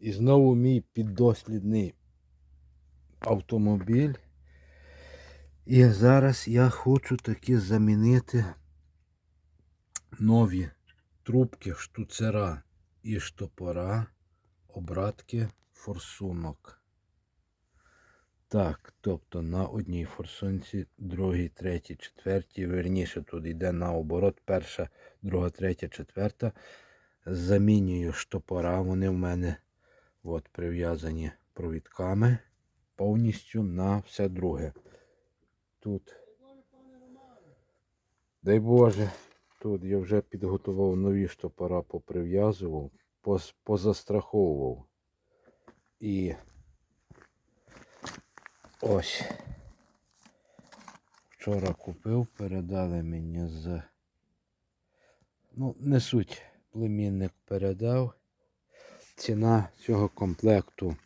І знову мій піддослідний автомобіль. І зараз я хочу таки замінити нові трубки штуцера і штопора, обратки форсунок. Так, тобто на одній форсунці, другій, третій, четвертій, верніше тут йде наоборот, перша, друга, третя, четверта. Замінюю штопора, вони в мене от, прив'язані провідками повністю на все друге. Тут, дай Боже, тут я вже підготував нові штопора, поприв'язував, позастраховував. І ось. Вчора купив, передали мені з. Ну, не суть, племінник передав. Ціна цього комплекту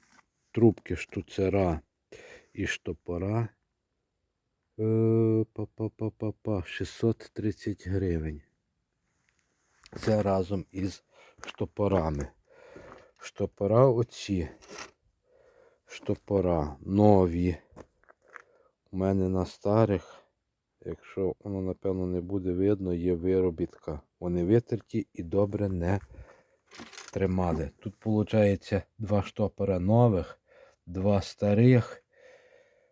трубки штуцера і штопора. Е, Па-па-па-па-па, 630 гривень. Це разом із штопорами. Штопора оці. Штопора нові. У мене на старих, якщо воно напевно не буде видно, є виробітка. Вони витерті і добре не тримали. Тут виходить два штопора нових, два старих.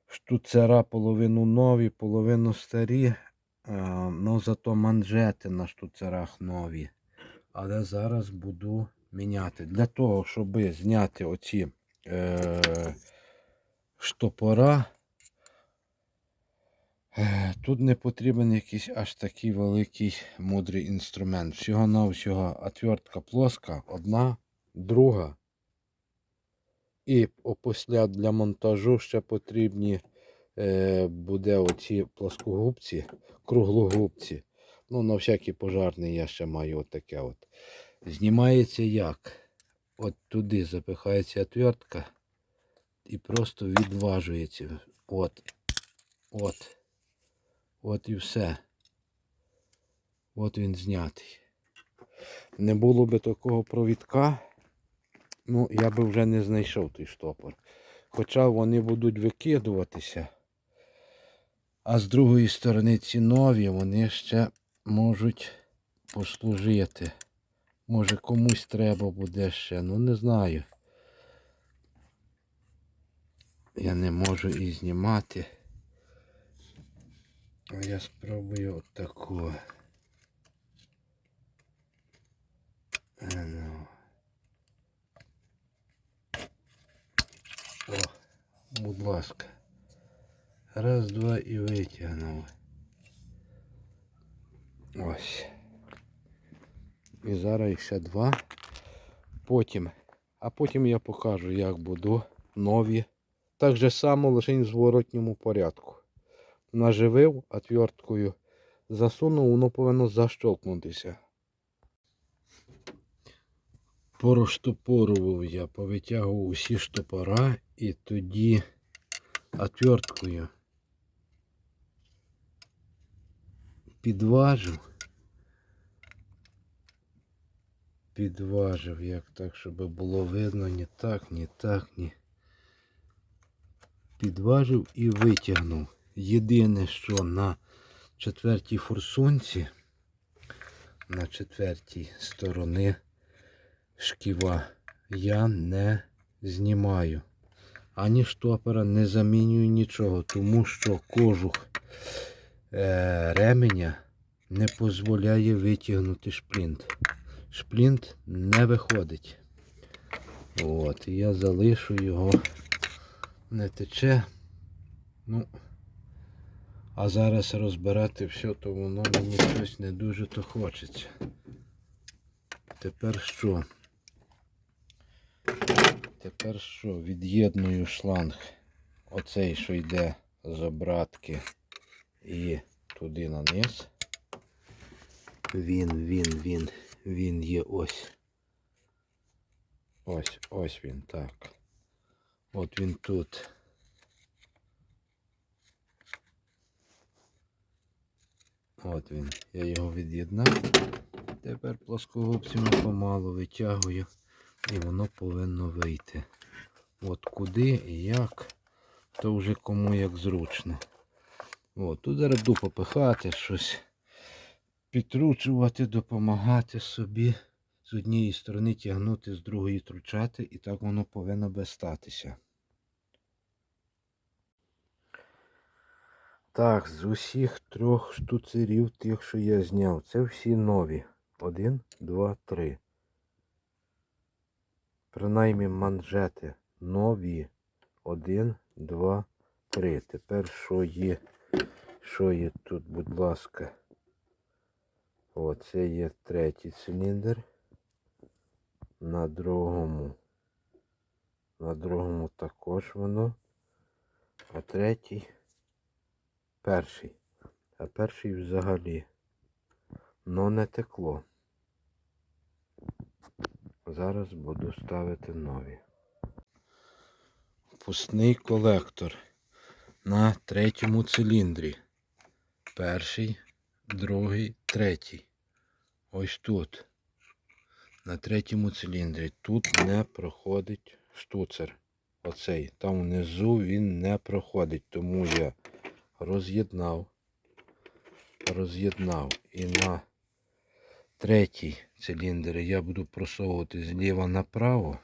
Штуцера половину нові, половину старі. Ну, зато манжети на штуцерах нові. Але зараз буду міняти. Для того, щоб зняти оці е, штопора, тут не потрібен якийсь аж такий великий мудрий інструмент. Всього-навсього отвертка плоска, одна, друга. І опісля для монтажу ще потрібні е, буде оці плоскогубці, круглогубці. Ну, на всякий пожарний я ще маю отаке от. Знімається як? От туди запихається отвертка і просто відважується. От. От. От і все. От він знятий. Не було би такого провідка, ну, я би вже не знайшов той штопор. Хоча вони будуть викидуватися. А з другої сторони ці нові, вони ще можуть послужити. Може комусь треба буде ще, ну не знаю. Я не можу і знімати. Я спробую отаку. Е, ну. О, будь ласка. Раз, два і витягнув. Ось. І зараз ще два. Потім. А потім я покажу, як буду нові. Так же само лише в зворотньому порядку. Наживив отверткою, засунув, воно повинно защолкнутися. Пороштопорував я, повитягував усі штопора і тоді отверткою підважив. Підважив, як так, щоб було видно ні так, ні так, ні. Підважив і витягнув. Єдине, що на четвертій форсунці, на четвертій сторони шківа я не знімаю. Ані штопора не замінюю нічого, тому що кожух е, ременя не дозволяє витягнути шплінт. Шплінт не виходить. От, і я залишу його, не тече. Ну, а зараз розбирати все, то воно мені щось не дуже то хочеться. Тепер що? Тепер що? Від'єдную шланг. Оцей, що йде з обратки і туди на низ. Він, він, він, він є ось. Ось, ось він, так. От він тут. От він. Я його від'єднав. Тепер плоскогубцями помалу витягую. І воно повинно вийти. От куди і як, то вже кому як зручно. От, тут зараз буду попихати щось, підручувати, допомагати собі. З однієї сторони тягнути, з другої тручати, і так воно повинно би статися. Так, з усіх трьох штуцерів, тих, що я зняв, це всі нові. Один, два, три. Принаймні манжети нові. Один, два, три. Тепер що є? Що є тут, будь ласка? О, це є третій циліндр. На другому. На другому також воно. А третій. Перший. А перший взагалі. Но не текло. Зараз буду ставити нові. Пусний колектор на третьому циліндрі. Перший, другий, третій. Ось тут. На третьому циліндрі. Тут не проходить штуцер. Оцей. Там внизу він не проходить. Тому я роз'єднав. Роз'єднав. І на третій циліндр я буду просовувати зліва направо.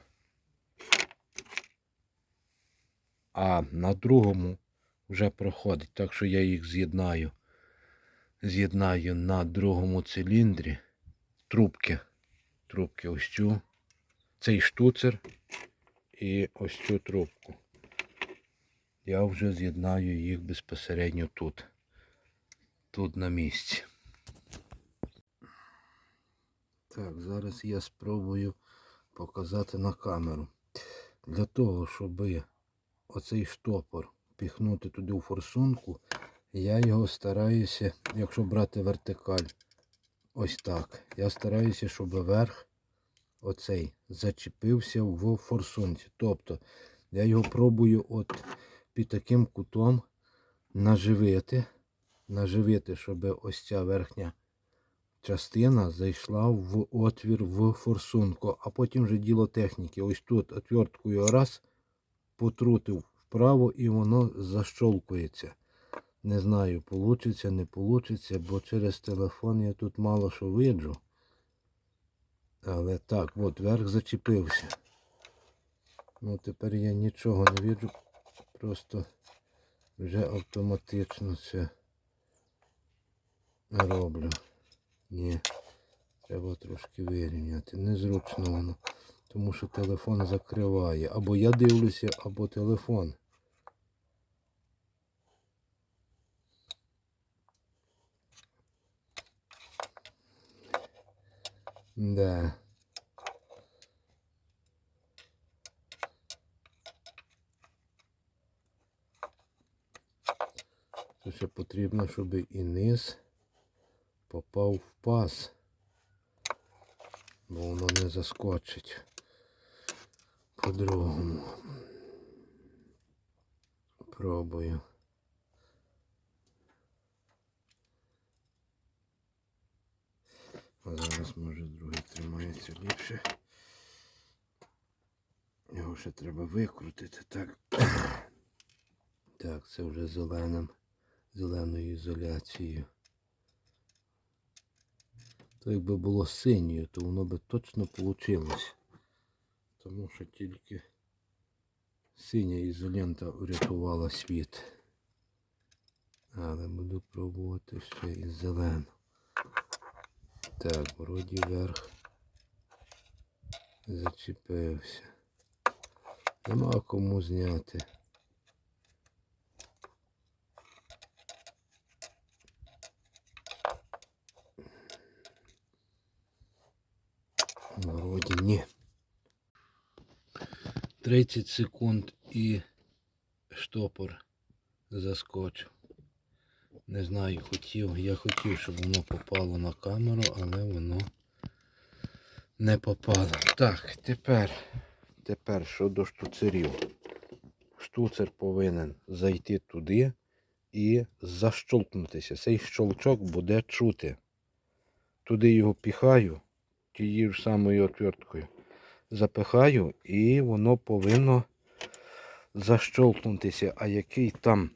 А на другому вже проходить. Так що я їх з'єднаю. З'єднаю на другому циліндрі трубки. Трубки ось цю. Цей штуцер і ось цю трубку. Я вже з'єднаю їх безпосередньо тут. Тут на місці. Так, зараз я спробую показати на камеру. Для того, щоб оцей штопор піхнути туди у форсунку, я його стараюся, якщо брати вертикаль, ось так. Я стараюся, щоб верх оцей зачепився в форсунці. Тобто я його пробую от під таким кутом наживити, наживити, щоб ось ця верхня частина зайшла в отвір в форсунку, а потім вже діло техніки. Ось тут отверткою раз потрутив вправо і воно защолкується. Не знаю, получиться, не получиться, бо через телефон я тут мало що виджу. Але так, от верх зачепився. Ну тепер я нічого не виджу, просто вже автоматично це роблю. Ні, треба трошки вирівняти. Незручно воно, тому що телефон закриває. Або я дивлюся, або телефон. Да. Це ще потрібно, щоб і низ попав в паз, бо воно не заскочить по-другому. Пробую. А зараз може другий тримається ліпше. Його ще треба викрутити, так. Так, це вже зеленим, зеленою ізоляцією. То якби було синьою, то воно би точно вийшло. Тому що тільки синя ізолента врятувала світ. Але буду пробувати ще і зелену. Так, вроді верх зачепився. Нема кому зняти. Вроді ні. 30 секунд і штопор заскочив. Не знаю, хотів. Я хотів, щоб воно попало на камеру, але воно не попало. Так, тепер, тепер щодо штуцерів. Штуцер повинен зайти туди і защолкнутися. Цей щолчок буде чути. Туди його піхаю тією ж самою отверткою. Запихаю і воно повинно защолкнутися. А який там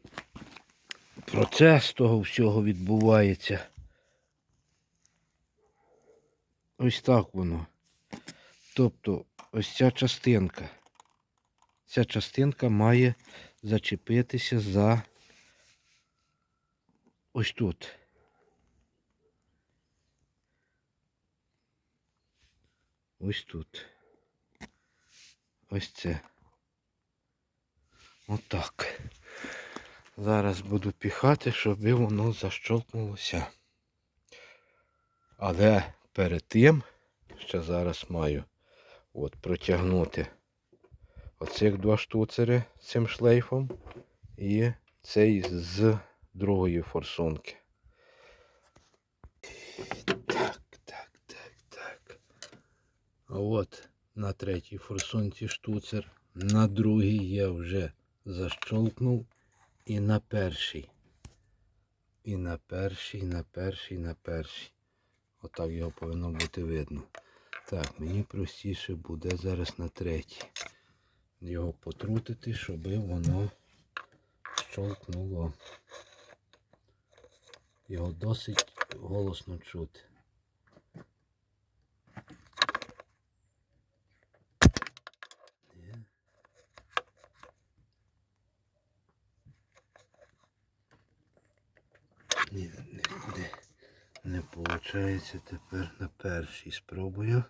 процес того всього відбувається. Ось так воно. Тобто ось ця частинка. Ця частинка має зачепитися за ось тут. Ось тут. Ось це. Отак. Зараз буду піхати, щоб воно защолкнулося. Але перед тим, ще зараз маю от, протягнути оцих два штуцери цим шлейфом і цей з другої форсунки. Так, так, так, так. От на третій форсунці штуцер, на другій я вже защолкнув і на перший. І на перший, на перший, на перший. Отак його повинно бути видно. Так, мені простіше буде зараз на третій. Його потрутити, щоб воно щолкнуло. Його досить голосно чути. Є. Ні, не, не, не виходить тепер на першій спробую.